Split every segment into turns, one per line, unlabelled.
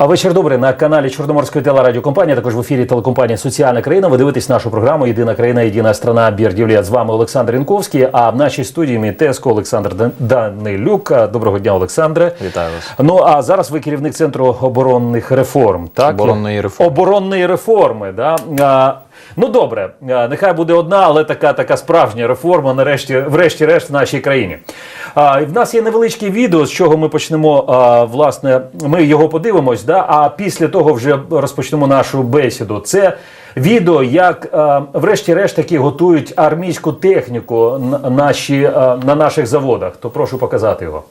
А вечір добрий на каналі Чорноморської телерадіокомпанії, також в ефірі телекомпанія Соціальна країна. Ви дивитесь нашу програму Єдина країна, єдина страна Бірдівля. З вами Олександр Інковський. А в нашій студії мій тезко Олександр Дан- Данилюк. Доброго дня, Олександре.
Вітаю вас.
Ну а зараз ви керівник центру оборонних реформ. Так
Оборонної реформи.
Оборонної реформи. Да? Ну добре, нехай буде одна, але така така справжня реформа. Нарешті, врешті-решт, в нашій країні. А, в нас є невеличке відео, з чого ми почнемо. А, власне, ми його подивимось. Да? А після того вже розпочнемо нашу бесіду. Це відео, як а, врешті-решт таки готують армійську техніку на, наші, а, на наших заводах. То прошу показати його.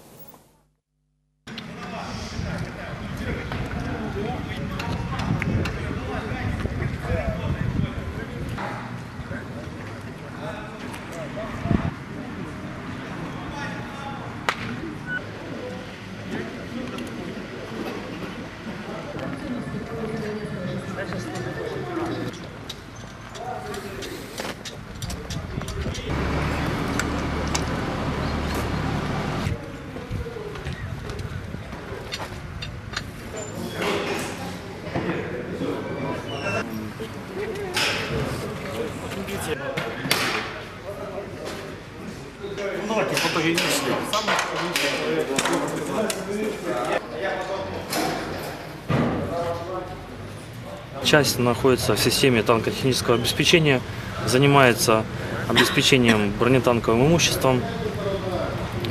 Часть находится в системе танкотехнического обеспечения, занимается обеспечением бронетанковым имуществом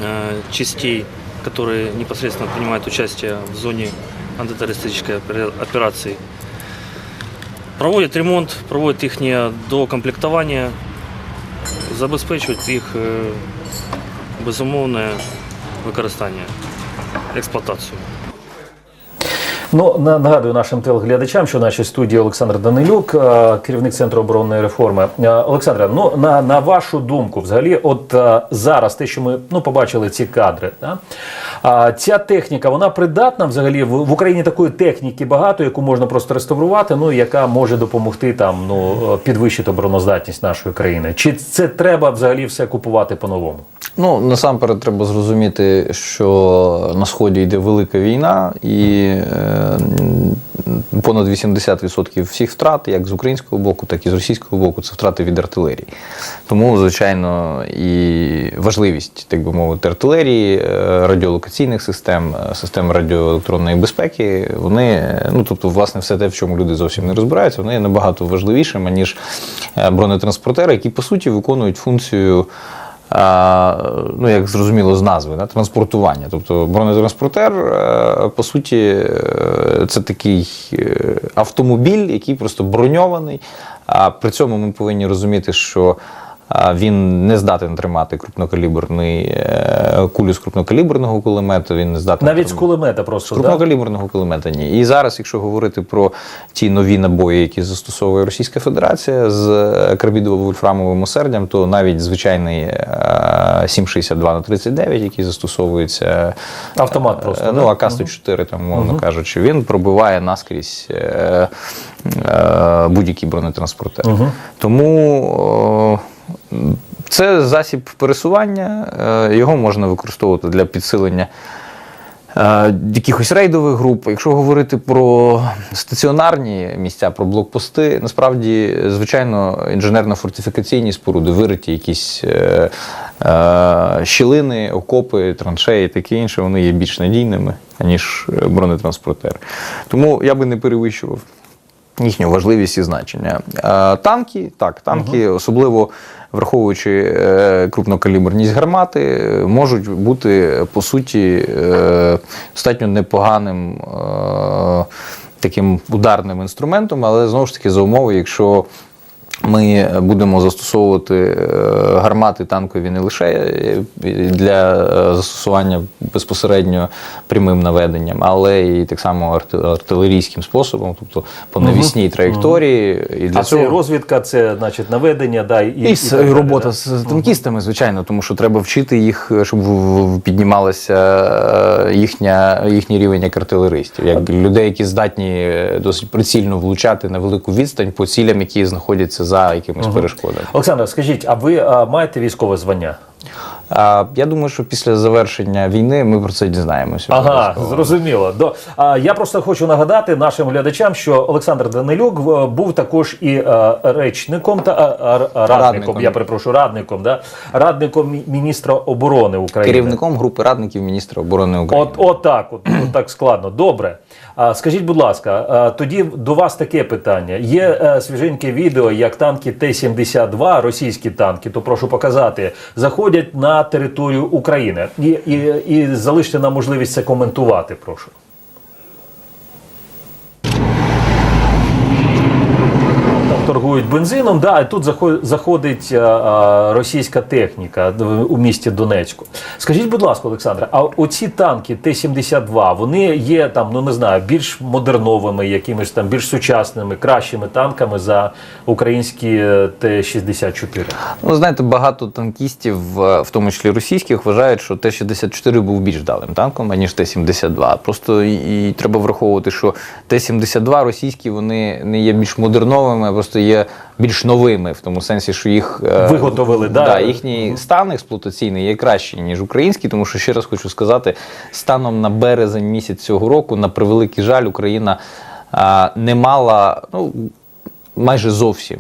э, частей, которые непосредственно принимают участие в зоне антитеррористической опера- операции. Проводит ремонт, проводит их докомплектование, забезпечують їх е, безумовне використання, експлуатацію.
Ну на- нагадую нашим телеглядачам, що в нашій студії Олександр Данилюк, е, керівник центру оборонної реформи. Олександра, Олександре, ну на, на вашу думку, взагалі, от е, зараз те, що ми ну побачили ці кадри, да? А, ця техніка вона придатна взагалі в, Україні такої техніки багато, яку можна просто реставрувати, ну яка може допомогти там ну підвищити обороноздатність нашої країни. Чи це треба взагалі все купувати по-новому?
Ну насамперед треба зрозуміти, що на сході йде велика війна, і е, понад 80% всіх втрат, як з українського боку, так і з російського боку, це втрати від артилерії. Тому, звичайно, і важливість, так би мовити, артилерії, е, радіолокаційних систем, е, систем радіоелектронної безпеки, вони, е, ну тобто, власне, все те, в чому люди зовсім не розбираються, вони є набагато важливішими, ніж е, бронетранспортери, які по суті виконують функцію. Ну, як зрозуміло з назви, да, транспортування. Тобто бронетранспортер, е, по суті, е, це такий е, автомобіль, який просто броньований. А при цьому ми повинні розуміти, що він не здатен тримати крупнокаліберний е, кулю з крупнокаліберного кулемета, він не здатен
Навіть з кулемета просто да?
крупнокаліберного кулемета ні. І зараз, якщо говорити про ті нові набої, які застосовує Російська Федерація з е, карбідово-вольфрамовим осердям, то навіть звичайний е, 762 на 39, який застосовується
Автомат просто,
е,
да?
ну АК-104, там мовно кажучи, він пробиває наскрізь е, е, будь-який бронетранспортер. Тому е, це засіб пересування, е, його можна використовувати для підсилення е, якихось рейдових груп. Якщо говорити про стаціонарні місця, про блокпости, насправді, звичайно, інженерно-фортифікаційні споруди, вириті якісь е, щілини, окопи, траншеї, і таке інше, вони є більш надійними, ніж бронетранспортер. Тому я би не перевищував їхню важливість і значення. Танки, так, танки, особливо враховуючи е, крупнокаліберність гармати, можуть бути по суті е, достатньо непоганим е, таким ударним інструментом, але знову ж таки за умови, якщо ми будемо застосовувати е, гармати танкові не лише е, для е, застосування безпосередньо прямим наведенням, але і так само арти- артилерійським способом, тобто по навісній траєкторії. І для
А це розвідка, це значить наведення, да, і,
і,
так далі,
робота
да?
з танкістами, звичайно, тому що треба вчити їх, щоб піднімалася їхня, їхній рівень як артилеристів, як людей, які здатні досить прицільно влучати на велику відстань по цілям, які знаходяться за якимись перешкодами.
Олександр, скажіть, а ви а, маєте військове звання?
А я думаю, що після завершення війни ми про це дізнаємося.
Ага, зрозуміло. До, а, я просто хочу нагадати нашим глядачам, що Олександр Данилюк був також і е, речником та е, е, радником,
Радником.
я перепрошую, радником, да? радником міністра оборони України.
керівником групи радників міністра оборони України.
От, от так, от, от так складно. Добре. Скажіть, будь ласка, тоді до вас таке питання. Є е, свіженьке відео, як танки Т-72, російські танки, то прошу показати, заходять на територію України. І, і, і залиште нам можливість це коментувати, прошу. Торгують бензином, да, і тут захо- заходить а, а, російська техніка у місті Донецьку. Скажіть, будь ласка, Олександре, а оці танки Т-72, вони є там, ну не знаю, більш модерновими, якимись там більш сучасними, кращими танками за українські е, Т-64?
Ну, знаєте, багато танкістів, е, в тому числі російських, вважають, що Т-64 був більш вдалим танком, аніж Т-72. Просто і, і треба враховувати, що Т-72 російські вони не є більш модерновими, а просто є більш новими, в тому сенсі, що їх е,
Виготовили, да?
да, їхній стан експлуатаційний є кращий, ніж український, тому що ще раз хочу сказати, станом на березень місяць цього року, на превеликий жаль, Україна не мала. Ну, майже зовсім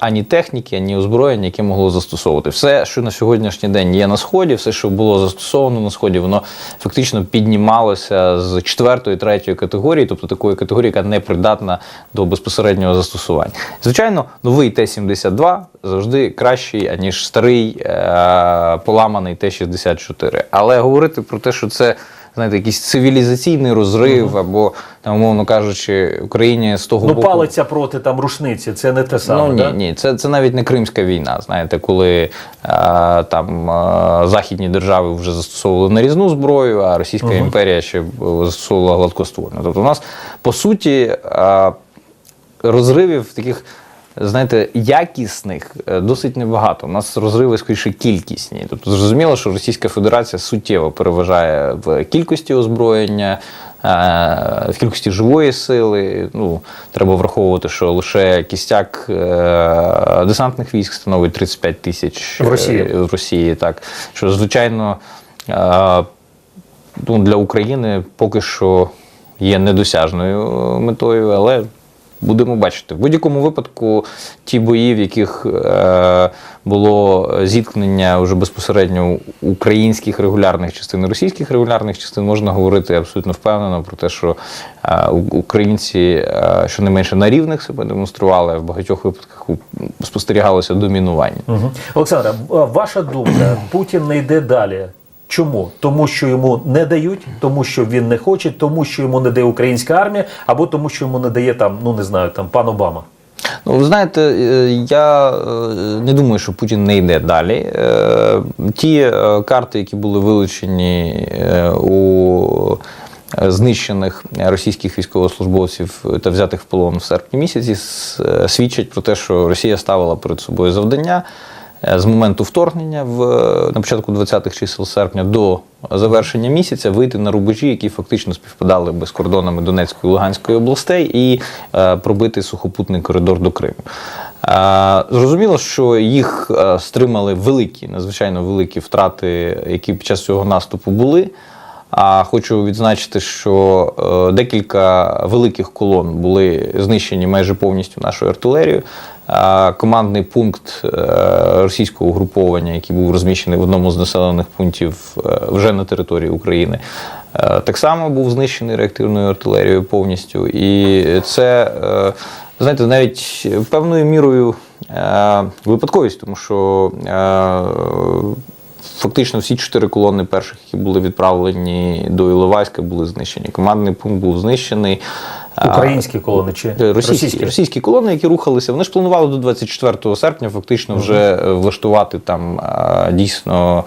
ані техніки, ані озброєння, яке могло застосовувати. Все, що на сьогоднішній день є на сході, все, що було застосовано на сході, воно фактично піднімалося з четвертої, третьої категорії, тобто такої категорії, яка не придатна до безпосереднього застосування. Звичайно, новий Т-72 завжди кращий, аніж старий е- поламаний Т-64. Але говорити про те, що це знаєте, якийсь цивілізаційний розрив, або там, умовно кажучи, Україні з того
Ну,
боку.
палиця проти там рушниці, це не те саме.
Ну ні,
да?
ні, це, це навіть не Кримська війна. Знаєте, коли е, там е, західні держави вже застосовували нарізну зброю, а Російська імперія ще застосовувала гладкоствольну. Тобто, у нас по суті е, розривів таких. Знаєте, якісних е, досить небагато. У нас розриви скоріше кількісні. Тобто зрозуміло, що Російська Федерація суттєво переважає в кількості озброєння, е, в кількості живої сили. Ну, треба враховувати, що лише кістяк е, десантних військ становить 35 тисяч
В Росії.
в Росії. Так що, звичайно, ну, для України поки що є недосяжною метою, але будемо бачити. В будь-якому випадку ті бої, в яких е, було зіткнення вже безпосередньо українських регулярних частин російських регулярних частин, можна говорити абсолютно впевнено про те, що е, українці е, щонайменше на рівних себе демонстрували, а в багатьох випадках спостерігалося домінування.
Угу. Олександра, ваша думка, Путін не йде далі. Чому? Тому що йому не дають, тому що він не хоче, тому що йому не дає українська армія, або тому, що йому не дає там, ну не знаю, там пан Обама.
Ну, ви знаєте, е, я е, не думаю, що Путін не йде далі. Е, Ті карти, які були вилучені у знищених російських військовослужбовців та взятих в полон в серпні місяці, свідчать про те, що Росія ставила перед собою завдання. Е, З моменту вторгнення в на початку 20-х чисел серпня до завершення місяця вийти на рубежі, які фактично співпадали би з кордонами Донецької і Луганської областей, і е, пробити сухопутний коридор до Криму. Е, зрозуміло, що їх е, стримали великі, надзвичайно великі втрати, які під час цього наступу були. А хочу відзначити, що е, декілька великих колон були знищені майже повністю нашою артилерією. Командний пункт е, російського угруповання, який був розміщений в одному з населених пунктів е, вже на території України, е, так само був знищений реактивною артилерією повністю. І це, знаєте, навіть певною мірою випадковість, тому що. Фактично всі чотири колони перших, які були відправлені до Іловайська, були знищені. Командний пункт був знищений.
Українські колони чи
Е, Російські, російські колони, які рухалися, вони ж планували до 24 серпня фактично вже е, влаштувати там дійсно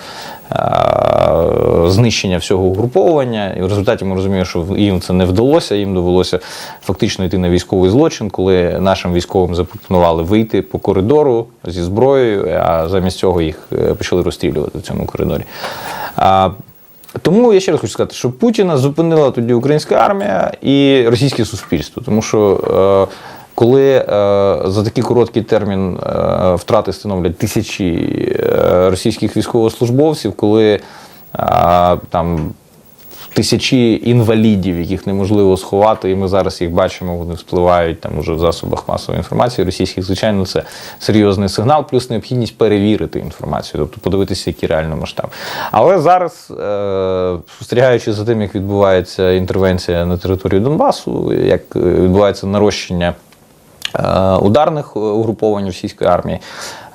знищення всього угруповання. І в результаті ми розуміємо, що їм це не вдалося. Їм довелося фактично йти на військовий злочин, коли нашим військовим запропонували вийти по коридору зі зброєю, а замість цього їх е, почали розстрілювати в цьому коридорі. Тому я ще раз хочу сказати, що Путіна зупинила тоді українська армія і російське суспільство, тому що коли е, за такий короткий термін е, втрати становлять тисячі е, російських військовослужбовців, коли е, там тисячі інвалідів, яких неможливо сховати, і ми зараз їх бачимо, вони вспливають там уже в засобах масової інформації російських. Звичайно, це серйозний сигнал, плюс необхідність перевірити інформацію, тобто подивитися, який реально масштаб. Але зараз, е, спостерігаючи за тим, як відбувається інтервенція на територію Донбасу, як е, відбувається нарощення е, ударних угруповань російської армії.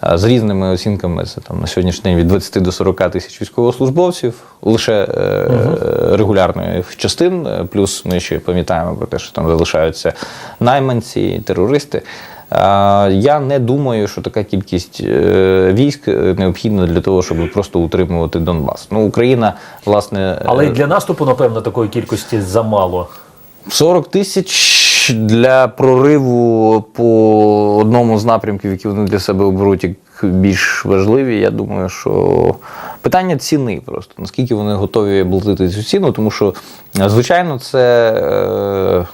За різними оцінками, це там на сьогоднішній день від 20 до 40 тисяч військовослужбовців лише е, регулярних частин. е, Плюс ми ще пам'ятаємо про те, що там залишаються найманці, терористи. Я не думаю, що така кількість е, військ необхідна для того, щоб просто утримувати Донбас. Ну, Україна, власне,
Але і для наступу, напевно, такої кількості замало.
40 тисяч для прориву по одному з напрямків, які вони для себе оберуть як більш важливі. Я думаю, що питання ціни просто наскільки вони готові платити цю ціну, тому що е, звичайно це.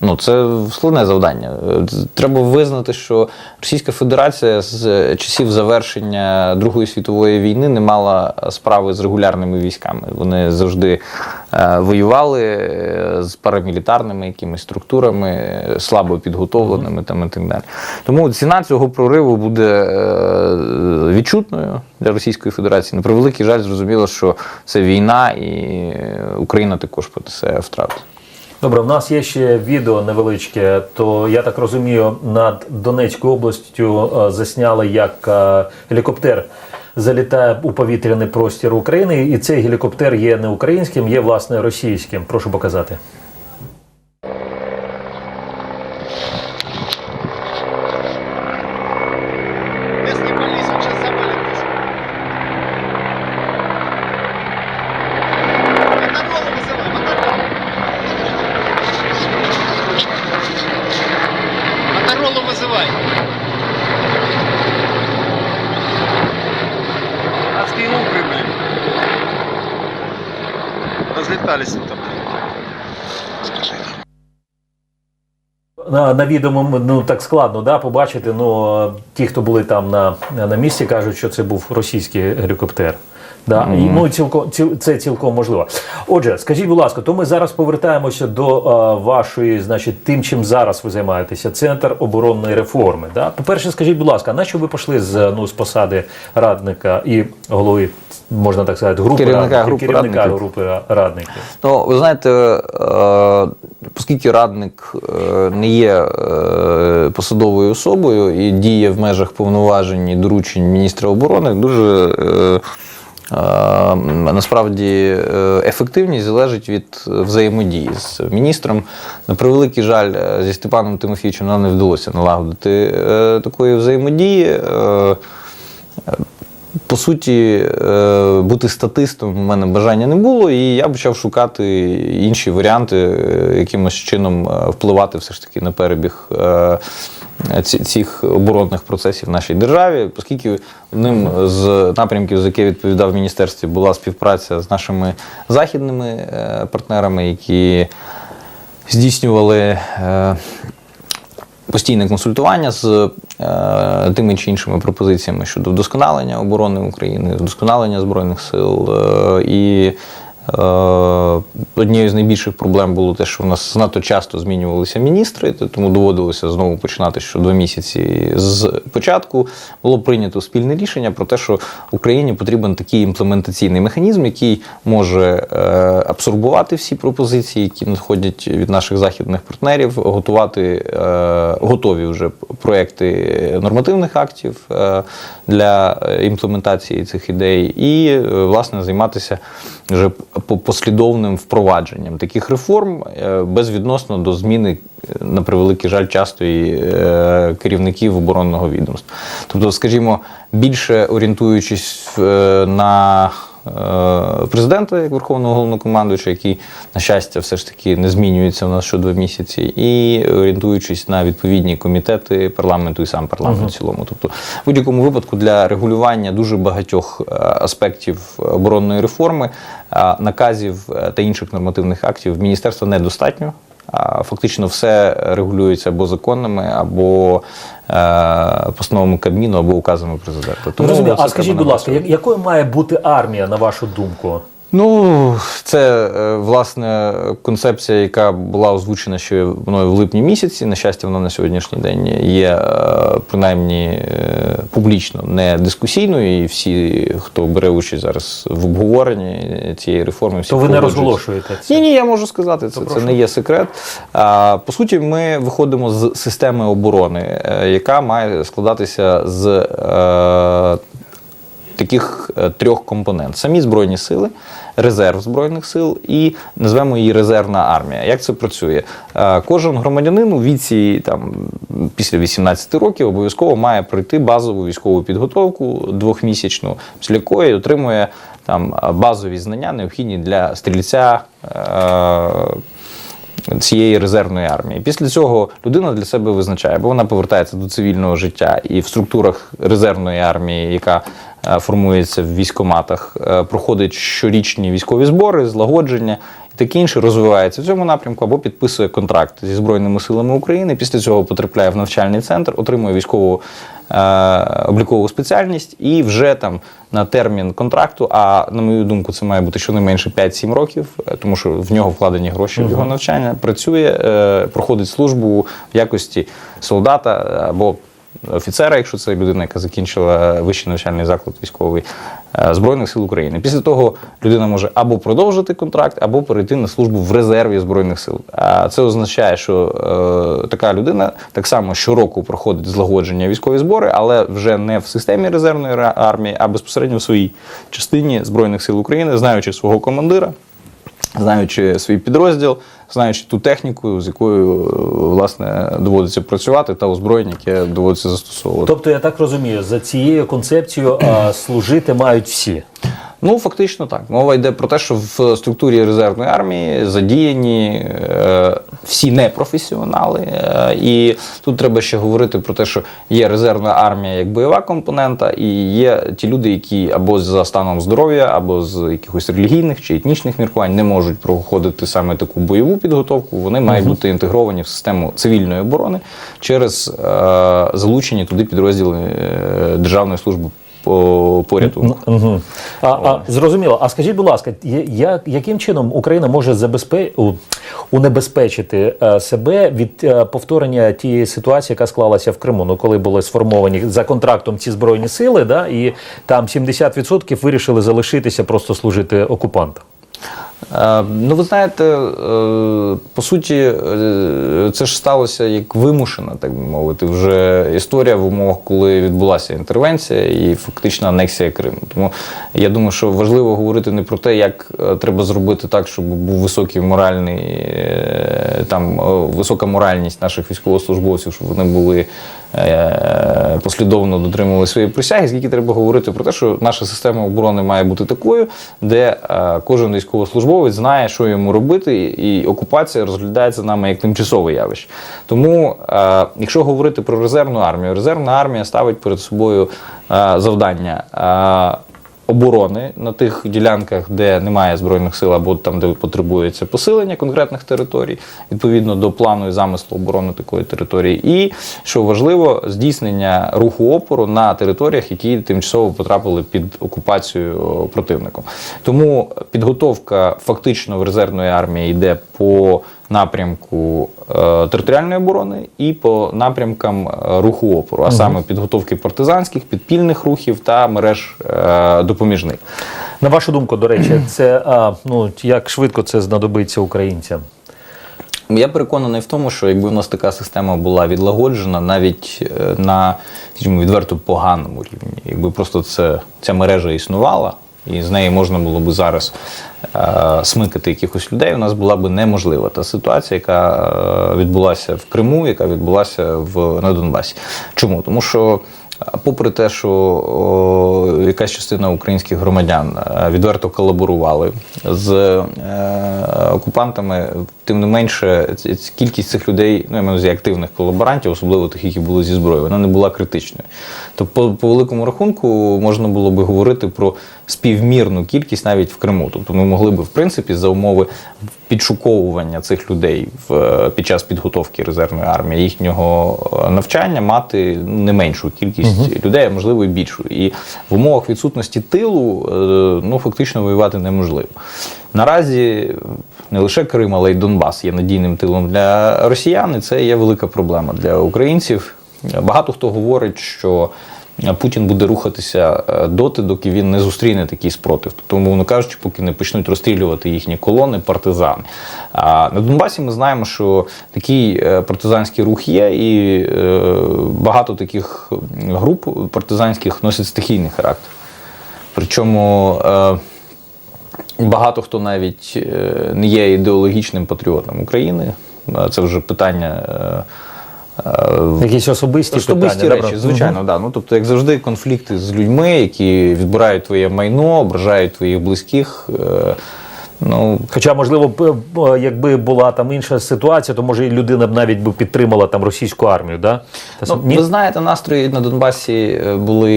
Ну, це складне завдання. Треба визнати, що Російська Федерація з часів завершення Другої світової війни не мала справи з регулярними військами. Вони завжди е, воювали е, з парамілітарними якимись структурами, слабо підготовленими там і так далі. Тому ціна цього прориву буде е, відчутною для Російської Федерації. На превеликий жаль, зрозуміло, що це війна, і Україна також понесе втрати.
Добре, в нас є ще відео невеличке. То я так розумію, над Донецькою областю е, засняли, як е, гелікоптер залітає у повітряний простір України, і цей гелікоптер є не українським, є власне російським. Прошу показати. На, відомо ну так складно да, побачити. Ну ті, хто були там на, на місці, кажуть, що це був російський гелікоптер. Да, і, ну, цілком, ціл, це цілком можливо. Отже, скажіть, будь ласка, то ми зараз повертаємося до е, вашої, значить, тим, чим зараз ви займаєтеся, центр оборонної реформи. Да? По-перше, скажіть, будь ласка, на що ви пішли з ну з посади радника і голови, можна так сказати, групи
Керівника
радників,
групи
керівника
радників.
групи радників?
Ну, ви знаєте, е, оскільки радник е, не є е, посадовою особою і діє в межах повноважень і доручень міністра оборони, дуже е, насправді е, ефективність залежить від взаємодії з міністром. На превеликий жаль, е, зі Степаном Тимофійовичем нам не вдалося налагодити е, такої взаємодії. Е, по суті, е, бути статистом в мене бажання не було, і я почав шукати інші варіанти, е, якимось чином е, впливати все ж таки на перебіг е, цих оборонних процесів в нашій державі, оскільки одним з напрямків, за яке я відповідав міністерстві, була співпраця з нашими західними е, партнерами, які здійснювали. е, постійне консультування з е, тими чи іншими пропозиціями щодо вдосконалення оборони України, вдосконалення збройних сил. І однією з найбільших проблем було те, що в нас занадто часто змінювалися міністри, тому доводилося знову починати що два місяці з початку. Було прийнято спільне рішення про те, що Україні потрібен такий імплементаційний механізм, який може е, абсорбувати всі пропозиції, які надходять від наших західних партнерів, готувати е, готові вже проекти нормативних актів е, для е, імплементації цих ідей, і е, власне займатися вже послідовним впровадженням таких реформ е, безвідносно до зміни, е, на превеликий жаль, частої і керівників оборонного відомства. Тобто, скажімо, більше орієнтуючись е, на е, президента як верховного головнокомандуюча, який, на щастя, все ж таки не змінюється у нас щодо місяці, і орієнтуючись на відповідні комітети парламенту і сам парламент в цілому. Тобто, в будь-якому випадку для регулювання дуже багатьох е, аспектів оборонної реформи, е, наказів е, та інших нормативних актів міністерства недостатньо. Фактично все регулюється або законами, або е, постановами Кабміну, або указами президента.
Тому розумію. А скажіть, будь ласка, якою має бути армія, на вашу думку?
Ну, це е, власне концепція, яка була озвучена ще мною в липні місяці. На щастя, вона на сьогоднішній день є е, принаймні е, публічно не дискусійною, і всі, хто бере участь зараз в обговоренні цієї реформи, всі
То ви не розголошуєте це?
Ні, ні, я можу сказати, це, це не є секрет. А, по суті, ми виходимо з системи оборони, яка має складатися з таких е, трьох компонент: самі збройні сили, резерв збройних сил і назвемо її резервна армія. Як це працює? Е, Кожен громадянин у віці там після 18 років обов'язково має пройти базову військову підготовку двохмісячну, після якої отримує там базові знання, необхідні для стрільця. е, цієї резервної армії. Після цього людина для себе визначає, або вона повертається до цивільного життя і в структурах резервної армії, яка формується в військоматах, е, проходить щорічні військові збори, злагодження і таке інше, розвивається в цьому напрямку, або підписує контракт зі Збройними силами України. Після цього потрапляє в навчальний центр, отримує військову е, облікову спеціальність і вже там на термін контракту. А на мою думку, це має бути щонайменше 5-7 років, е, тому що в нього вкладені гроші в його навчання. Працює, е, проходить службу в якості солдата або офіцера, якщо це людина, яка закінчила вищий навчальний заклад військовий е, Збройних сил України. Після того людина може або продовжити контракт, або перейти на службу в резерві Збройних сил. А це означає, що е, така людина так само щороку проходить злагодження військові збори, але вже не в системі резервної армії, а безпосередньо в своїй частині Збройних сил України, знаючи свого командира знаючи свій підрозділ, знаючи ту техніку, з якою е, власне доводиться працювати, та озброєння, яке доводиться застосовувати.
Тобто, я так розумію, за цією концепцією служити мають всі.
Ну, фактично так. Мова йде про те, що в структурі резервної армії задіяні е, всі непрофесіонали. Е, і тут треба ще говорити про те, що є резервна армія як бойова компонента, і є ті люди, які або за станом здоров'я, або з якихось релігійних чи етнічних міркувань не можуть проходити саме таку бойову підготовку. Вони мають бути інтегровані в систему цивільної оборони через е, залучені туди підрозділи е, Державної служби по.
Угу. А, а, зрозуміло. А скажіть, будь ласка, як, яким чином Україна може забезпе... унебезпечити е, себе від е, повторення тієї ситуації, яка склалася в Криму? Ну, коли були сформовані за контрактом ці збройні сили, да, і там 70% вирішили залишитися, просто служити окупантам.
Е, Ну, ви знаєте, е, по суті, е, це ж сталося як вимушена, так би мовити, вже історія в умовах, коли відбулася інтервенція і фактична анексія Криму. Тому я думаю, що важливо говорити не про те, як треба зробити так, щоб був високий моральний, там висока моральність наших військовослужбовців, щоб вони були послідовно дотримували своєї присяги, скільки треба говорити про те, що наша система оборони має бути такою, де кожен військовослужбовець знає, що йому робити, і окупація розглядається нами як тимчасове явище. Тому, е, якщо говорити про резервну армію, резервна армія ставить перед собою е, завдання. е, Оборони на тих ділянках, де немає збройних сил, або там, де потребується посилення конкретних територій, відповідно до плану і замислу оборони такої території, і що важливо, здійснення руху опору на територіях, які тимчасово потрапили під окупацію противником. Тому підготовка фактично в резервної армії йде по напрямку е, територіальної оборони і по напрямкам е, руху опору, а саме підготовки партизанських, підпільних рухів та мереж е, допоміжних.
На вашу думку, до речі, це а, ну, як швидко це знадобиться українцям?
Я переконаний в тому, що якби в нас така система була відлагоджена навіть на скажімо, відверто поганому рівні, якби просто це, ця мережа існувала, і з неї можна було би зараз е, смикати якихось людей, у нас була би неможлива та ситуація, яка е, відбулася в Криму, яка відбулася в, на Донбасі. Чому? Тому що Попри те, що о, якась частина українських громадян е, відверто колаборували з е, окупантами, тим не менше, кількість цих людей, ну я маю увазі активних колаборантів, особливо тих, які були зі зброєю, вона не була критичною. Тобто, по, по великому рахунку, можна було би говорити про співмірну кількість навіть в Криму. Тобто, ми могли би, в принципі, за умови підшуковування цих людей в, е, під час підготовки резервної армії, їхнього е, навчання мати не меншу кількість людей, а можливо і більшу. І в умовах відсутності тилу е, ну, фактично воювати неможливо. Наразі не лише Крим, але й Донбас є надійним тилом для росіян, і це є велика проблема для українців. Багато хто говорить, що Путін буде рухатися е, доти, доки він не зустріне такий спротив. Тобто, умовно кажучи, поки не почнуть розстрілювати їхні колони, партизани. А на Донбасі ми знаємо, що такий е, партизанський рух є, і е, багато таких груп партизанських носять стихійний характер. Причому багато хто навіть не є ідеологічним патріотом України. Це вже питання. Е,
Якісь особисті,
Особисті
питання.
речі, звичайно, да. Ну тобто, як завжди, конфлікти з людьми, які відбирають твоє майно, ображають твоїх близьких. Е, ну,
Хоча, можливо, якби була там інша ситуація, то може і людина б навіть би підтримала там російську армію, да? Та
Ну,
ні?
ви знаєте, настрої на Донбасі е, були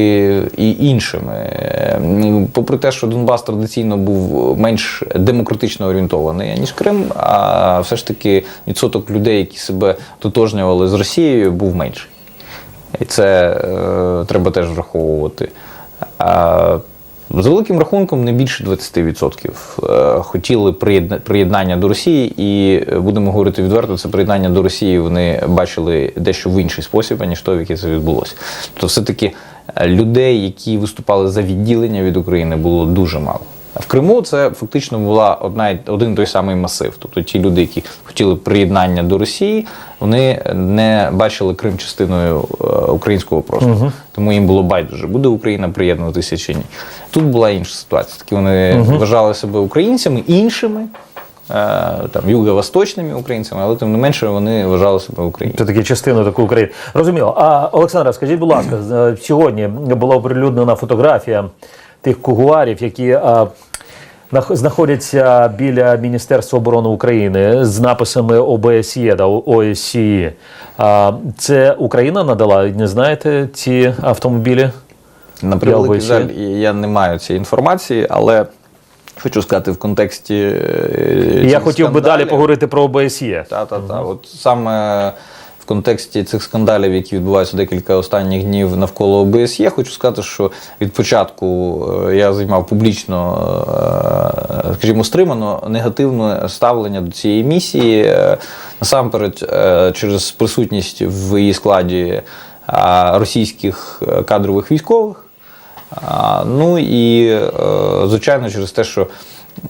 і іншими. Е, Попри те, що Донбас традиційно був менш демократично орієнтований, ніж Крим, а все ж таки відсоток людей, які себе тотожнювали з Росією, був менший. І це е, треба теж враховувати. За великим рахунком, не більше 20% е, хотіли приєдна- приєднання до Росії, і будемо говорити відверто, це приєднання до Росії вони бачили дещо в інший спосіб, аніж той, в який це відбулося. Тобто, все-таки е, людей, які виступали за відділення від України, було дуже мало. В Криму це фактично була одна один той самий масив. Тобто ті люди, які хотіли приєднання до Росії, вони не бачили Крим частиною е, українського простору. Тому їм було байдуже, буде Україна приєднуватися чи ні. Тут була інша ситуація. Такі вони вважали себе українцями іншими. е, Там юго-восточними українцями, але тим не менше вони вважали себе українцями.
Це такі частини такої України. Розуміло. А Олександра, скажіть, будь ласка, е, сьогодні була оприлюднена фотографія тих кугуарів, які а, знаходяться біля Міністерства оборони України з написами ОБСЄ да, ОСІ. А, це Україна надала, не знаєте, ці автомобілі?
На превеликий жаль, я не маю цієї інформації, але хочу сказати в контексті. е,
Я хотів би далі поговорити про ОБСЄ.
Та, та, та. От саме контексті цих скандалів, які відбуваються декілька останніх днів навколо ОБСЄ, хочу сказати, що від початку е, я займав публічно, е, скажімо, стримано негативне ставлення до цієї місії. Е, Насамперед, е, через присутність в її складі е, російських е, кадрових військових. Ну і е, звичайно, через те, що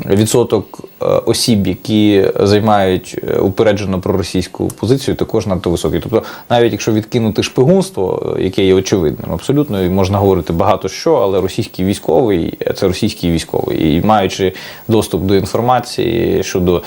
відсоток е, осіб, які займають е, упереджено проросійську позицію, також надто високий. Тобто, навіть якщо відкинути шпигунство, е, яке є очевидним, абсолютно можна говорити багато що, але російський військовий це російський військовий, і маючи доступ до інформації щодо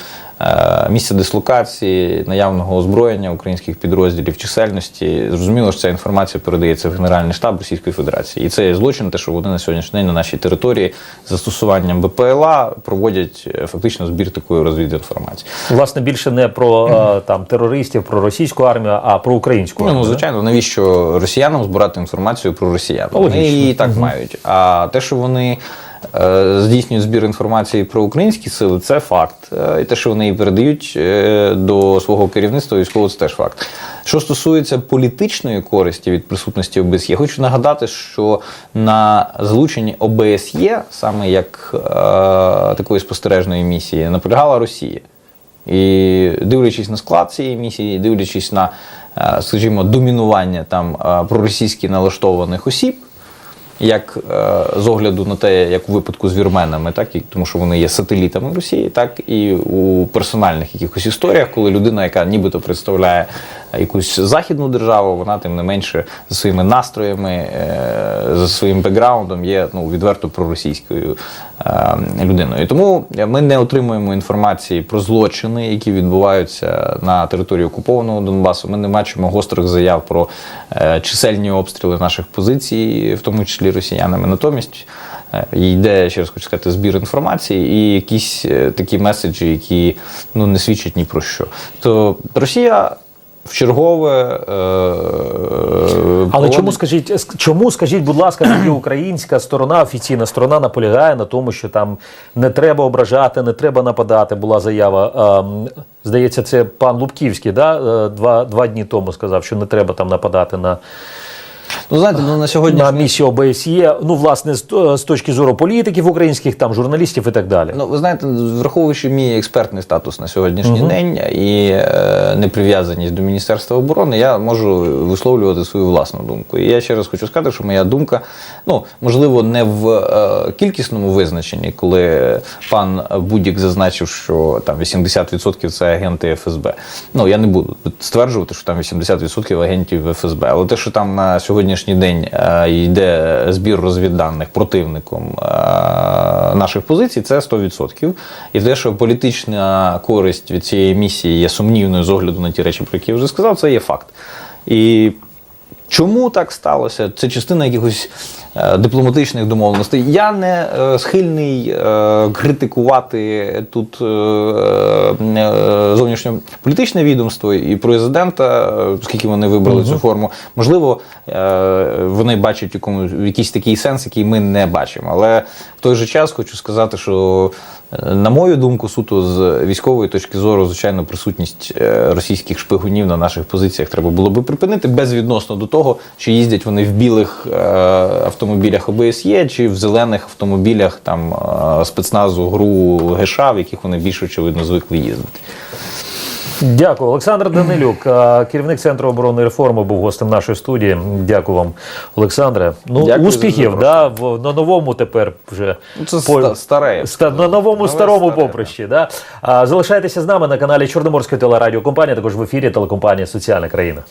місця дислокації, наявного озброєння українських підрозділів, чисельності, зрозуміло, що ця інформація передається в Генеральний штаб Російської Федерації. І це є злочин, те, що вони на сьогоднішній день на нашій території з застосуванням БПЛА проводять е, фактично збір такої розвідінформації.
Власне, більше не про е, там терористів, про російську армію, а про українську
Ну,
армію.
ну
да?
звичайно, навіщо росіянам збирати інформацію про росіян? Вони її і так мають. А те, що вони е, здійснюють збір інформації про українські сили, це факт. Е, І те, що вони її передають е, до свого керівництва військового, це теж факт. Що стосується політичної користі від присутності ОБСЄ, хочу нагадати, що на залученні ОБСЄ, саме як е, такої спостережної місії, наполягала Росія. І дивлячись на склад цієї місії, дивлячись на, е, скажімо, домінування там е, проросійськи налаштованих осіб, як е, з огляду на те, як у випадку з вірменами, так і тому, що вони є сателітами Росії, так і у персональних якихось історіях, коли людина, яка нібито представляє якусь західну державу, вона тим не менше за своїми настроями, е, за своїм бекграундом є ну, відверто проросійською е, людиною. Тому ми не отримуємо інформації про злочини, які відбуваються на території окупованого Донбасу. Ми не бачимо гострих заяв про е, чисельні обстріли наших позицій, в тому числі росіянами. Натомість йде, ще раз хочу сказати, збір інформації і якісь такі меседжі, які ну, не свідчать ні про що. То Росія. В чергове е,
Але чому скажіть, чому скажіть, будь ласка, тоді українська сторона, офіційна сторона наполягає на тому, що там не треба ображати, не треба нападати. Була заява. Е, здається, це пан Лубківський, да? е, два, два дні тому сказав, що не треба там нападати на,
Ну, знаєте, ну, на сьогодні
на місію ОБСЄ. Ну, власне, з, з точки зору політиків українських, там журналістів і так далі.
Ну, ви знаєте, враховуючи мій експертний статус на сьогоднішній день і е, неприв'язаність до Міністерства оборони, я можу висловлювати свою власну думку. І я ще раз хочу сказати, що моя думка, ну можливо, не в е, кількісному визначенні, коли пан Будік зазначив, що там 80% це агенти ФСБ. Ну я не буду стверджувати, що там 80% агентів ФСБ, але те, що там на сьогоднішній день е, йде збір розвідданих противником е, наших позицій, це 100%. І те, що політична користь від цієї місії є сумнівною з огляду на ті речі, про які я вже сказав, це є факт. І Чому так сталося? Це частина якихось дипломатичних домовленостей. Я не е, схильний е, критикувати тут е, е, зовнішньополітичне відомство і президента, е, оскільки вони вибрали цю форму. Можливо, е, вони бачать якому, якийсь такий сенс, який ми не бачимо. Але в той же час хочу сказати, що е, на мою думку, суто з військової точки зору, звичайно, присутність е, російських шпигунів на наших позиціях треба було би припинити безвідносно до того, чи їздять вони в білих е, автомобілях ОБСЄ, чи в зелених автомобілях там е, спецназу ГРУ ГШ, в яких вони більш очевидно звикли їздити.
Дякую, Олександр Данилюк, е, керівник центру оборонної реформи, був гостем нашої студії. Дякую вам, Олександре. Ну
Дякую
успіхів, да, в на новому тепер вже
Ну, це
по-
старе,
ста- на новому
Нове
старому
старе,
поприщі. Да. А, залишайтеся з нами на каналі Чорноморської телерадіокомпанії, також в ефірі телекомпанії Соціальна країна.